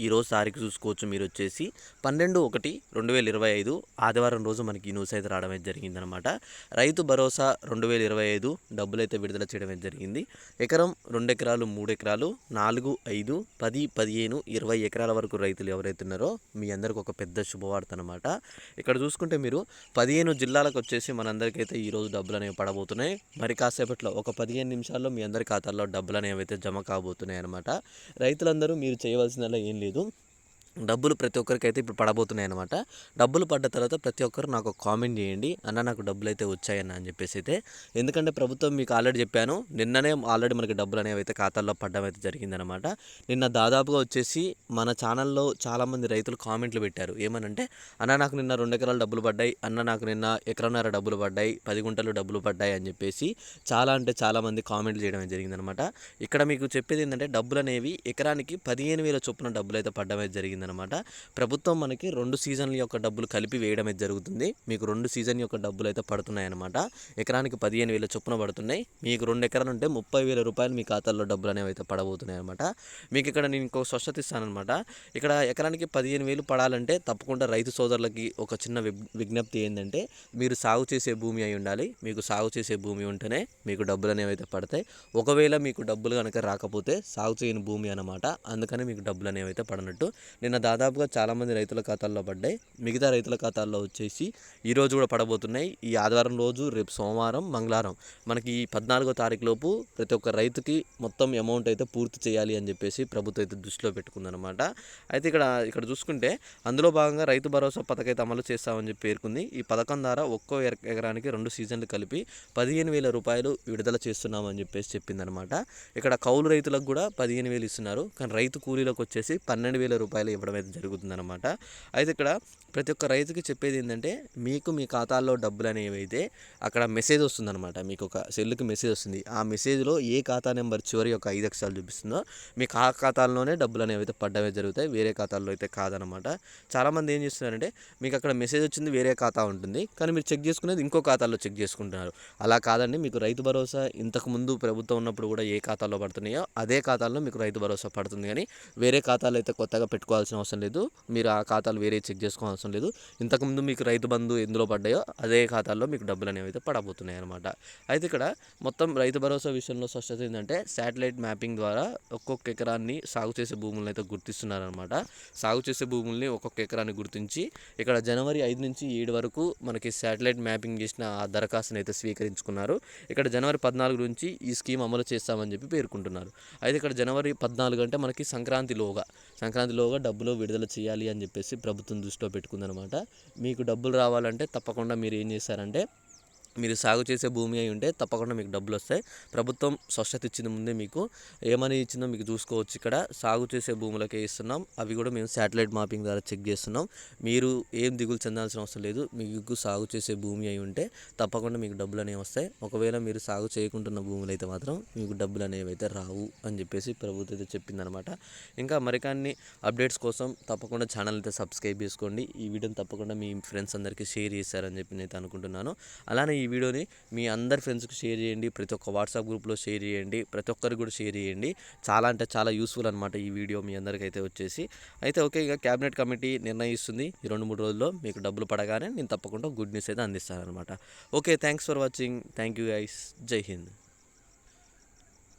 ఈరోజు తారీఖు చూసుకోవచ్చు మీరు వచ్చేసి పన్నెండు ఒకటి రెండు వేల ఇరవై ఐదు. ఆదివారం రోజు మనకి న్యూస్ అయితే రావడం అయితే జరిగిందనమాట. రైతు భరోసా రెండు వేల ఇరవై ఐదు డబ్బులైతే విడుదల చేయడం అయితే జరిగింది. ఎకరం రెండు ఎకరాలు మూడు ఎకరాలు నాలుగు ఐదు పది పదిహేను ఇరవై ఎకరాల వరకు రైతులు ఎవరైతే ఉన్నారో మీ అందరికి ఒక పెద్ద శుభవార్త అనమాట. ఇక్కడ చూసుకుంటే మీరు పదిహేను జిల్లాలకు వచ్చేసి మనందరికైతే ఈరోజు డబ్బులు అనేవి పడబోతున్నాయి. మరి కాసేపట్లో ఒక పదిహేను నిమిషాల్లో మీ అందరి ఖాతాల్లో డబ్బులు అనేవి అయితే జమ కాబోతున్నాయి అనమాట. రైతులందరూ మీరు చేయవలసిందల్లా ఏం లేదు డబ్బులు ప్రతి ఒక్కరికి అయితే ఇప్పుడు పడబోతున్నాయి అనమాట డబ్బులు పడ్డ తర్వాత ప్రతి ఒక్కరు నాకు కామెంట్ చేయండి. అన్న నాకు డబ్బులు అయితే వచ్చాయన్న అని చెప్పేసి అయితే. ఎందుకంటే ప్రభుత్వం మీకు ఆల్రెడీ చెప్పాను. నిన్ననే ఆల్రెడీ మనకి డబ్బులు అనేవి అయితే ఖాతాల్లో పడ్డం అయితే జరిగిందనమాట నిన్న దాదాపుగా వచ్చేసి మన ఛానల్లో చాలామంది రైతులు కామెంట్లు పెట్టారు. ఏమనంటే అన్న నాకు నిన్న రెండు ఎకరాలు డబ్బులు పడ్డాయి. అన్న నాకు నిన్న ఎకరన్నర డబ్బులు పడ్డాయి. పది గుంటలు డబ్బులు పడ్డాయి అని చెప్పేసి చాలా అంటే చాలామంది కామెంట్లు చేయడం జరిగిందనమాట ఇక్కడ మీకు చెప్పేది ఏంటంటే డబ్బులు అనేవి ఎకరానికి పదిహేను వేల చొప్పున డబ్బులు అయితే పడ్డం అయితే జరిగింది అనమాట ప్రభుత్వం మనకి రెండు సీజన్ల యొక్క డబ్బులు కలిపి వేయడం అయితే జరుగుతుంది. మీకు రెండు సీజన్ యొక్క డబ్బులు అయితే పడుతున్నాయి అనమాట ఎకరానికి పదిహేను వేల చొప్పున పడుతున్నాయి. మీకు రెండు ఎకరాలు ఉంటే ముప్పై వేల రూపాయలు మీ ఖాతాల్లో డబ్బులు అనేవి అయితే పడబోతున్నాయి అనమాట మీకు ఇక్కడ నేను ఇంకో స్వచ్ఛత ఇస్తానమాట ఇక్కడ ఎకరానికి పదిహేను వేలు పడాలంటే తప్పకుండా రైతు సోదరులకి ఒక చిన్న విజ్ఞప్తి ఏంటంటే మీరు సాగు చేసే భూమి అయి ఉండాలి. మీకు సాగు చేసే భూమి ఉంటేనే మీకు డబ్బులు అనేవి అయితే పడతాయి. ఒకవేళ మీకు డబ్బులు కనుక రాకపోతే సాగు చేయని భూమి అనమాట అందుకని మీకు డబ్బులు అనేవి అయితే పడనట్టు. నేను నిన్న దాదాపుగా చాలామంది రైతుల ఖాతాల్లో పడ్డాయి. మిగతా రైతుల ఖాతాల్లో వచ్చేసి ఈరోజు కూడా పడబోతున్నాయి. ఈ ఆదివారం రోజు రేపు సోమవారం మంగళవారం. మనకి ఈ పద్నాలుగో తారీఖు లోపు ప్రతి ఒక్క రైతుకి మొత్తం అమౌంట్ అయితే పూర్తి చేయాలి అని చెప్పేసి ప్రభుత్వం అయితే దృష్టిలో పెట్టుకుందనమాట అయితే ఇక్కడ ఇక్కడ చూసుకుంటే అందులో భాగంగా రైతు భరోసా పథకం అయితే అమలు చేస్తామని చెప్పి పేర్కొంది. ఈ పథకం ద్వారా ఒక్కో ఎకరానికి రెండు సీజన్లు కలిపి పదిహేను వేల రూపాయలు విడుదల చేస్తున్నామని చెప్పేసి చెప్పిందనమాట ఇక్కడ కౌలు రైతులకు కూడా పదిహేను వేలు ఇస్తున్నారు. కానీ రైతు కూలీలకు వచ్చేసి పన్నెండు వేల రూపాయలు ఇవ్వడం అయితే జరుగుతుందన్నమాట. అయితే ఇక్కడ ప్రతి ఒక్క రైతుకి చెప్పేది ఏంటంటే మీకు మీ ఖాతాల్లో డబ్బులు అనేవి అయితే అక్కడ మెసేజ్ వస్తుందన్నమాట. మీకు ఒక సెల్లుకి మెసేజ్ వస్తుంది. ఆ మెసేజ్లో ఏ ఖాతా నెంబర్ చివరి యొక్క ఐదు అక్షరాలు చూపిస్తుందో మీకు ఆ ఖాతాల్లోనే డబ్బులు అనేవి అయితే పడ్డవే జరుగుతాయి. వేరే ఖాతాల్లో అయితే కాదనమాట చాలామంది ఏం చేస్తున్నారంటే మీకు అక్కడ మెసేజ్ వచ్చింది వేరే ఖాతా ఉంటుంది. కానీ మీరు చెక్ చేసుకునేది ఇంకో ఖాతాలో చెక్ చేసుకుంటున్నారు. అలా కాదండి. మీకు రైతు భరోసా ఇంతకుముందు ప్రభుత్వం ఉన్నప్పుడు కూడా ఏ ఖాతాలో పడుతున్నాయో అదే ఖాతాల్లో మీకు రైతు భరోసా పడుతుంది. కానీ వేరే ఖాతాలు అయితే కొత్తగా పెట్టుకోవాల్సిన అవసరం లేదు. మీరు ఆ ఖాతాలు వేరే చెక్ చేసుకోవాల్సిన అవసరం లేదు. ఇంతకుముందు మీకు రైతు బంధు ఎందులో పడ్డాయో అదే ఖాతాల్లో మీకు డబ్బులు అనేవి అయితే పడబోతున్నాయి అనమాట అయితే ఇక్కడ మొత్తం రైతు భరోసా విషయంలో స్పష్టత ఏంటంటే శాటిలైట్ మ్యాపింగ్ ద్వారా ఒక్కొక్క ఎకరాన్ని సాగు చేసే భూములను అయితే గుర్తిస్తున్నారనమాట సాగు చేసే భూముల్ని ఒక్కొక్క ఎకరాన్ని గుర్తించి ఇక్కడ జనవరి ఐదు నుంచి ఏడు వరకు మనకి శాటిలైట్ మ్యాపింగ్ చేసిన ఆ దరఖాస్తుని అయితే స్వీకరించుకున్నారు. ఇక్కడ జనవరి పద్నాలుగు నుంచి ఈ స్కీమ్ అమలు చేస్తామని చెప్పి పేర్కొంటున్నారు. అయితే ఇక్కడ జనవరి పద్నాలుగు అంటే మనకి సంక్రాంతిలోగా సంక్రాంతిలోగా డబ్బులు విడుదల చేయాలి అని చెప్పేసి ప్రభుత్వం దృష్టిలో తీసుకుందనమాట. మీకు డబ్బులు రావాలంటే తప్పకుండా మీరు ఏం చేస్తారంటే మీరు సాగు చేసే భూమి అయి ఉంటే తప్పకుండా మీకు డబ్బులు వస్తాయి. ప్రభుత్వం స్వచ్ఛత ఇచ్చింది ముందే మీకు ఏమని ఇచ్చిందో మీకు చూసుకోవచ్చు ఇక్కడ. సాగు చేసే భూములకే ఇస్తున్నాం. అవి కూడా మేము శాటిలైట్ మాపింగ్ ద్వారా చెక్ చేస్తున్నాం. మీరు ఏం దిగులు చెందాల్సిన అవసరం లేదు. మీకు సాగు చేసే భూమి అయి ఉంటే తప్పకుండా మీకు డబ్బులు అనేవి వస్తాయి. ఒకవేళ మీరు సాగు చేయకుంటున్న భూములు అయితే మాత్రం మీకు డబ్బులు అనేవి అయితే రావు అని చెప్పేసి ప్రభుత్వం అయితే చెప్పిందనమాట ఇంకా మరికాన్ని అప్డేట్స్ కోసం తప్పకుండా ఛానల్ అయితే సబ్స్క్రైబ్ చేసుకోండి. ఈ వీడియోని తప్పకుండా మీ ఫ్రెండ్స్ అందరికీ షేర్ చేశారని చెప్పి నేను అనుకుంటున్నాను. అలానే ఈ వీడియోని మీ అందరి ఫ్రెండ్స్కి షేర్ చేయండి. ప్రతి ఒక్క వాట్సాప్ గ్రూప్లో షేర్ చేయండి. ప్రతి ఒక్కరికి కూడా షేర్ చేయండి. చాలా అంటే చాలా యూస్ఫుల్ అనమాట ఈ వీడియో మీ అందరికీ అయితే వచ్చేసి. అయితే ఓకే ఇక క్యాబినెట్ కమిటీ నిర్ణయిస్తుంది. ఈ రెండు మూడు రోజుల్లో మీకు డబ్బులు పడగానే నేను తప్పకుండా గుడ్ న్యూస్ అయితే అందిస్తాను అనమాట okay thanks for watching. Thank you guys. జై హింద్.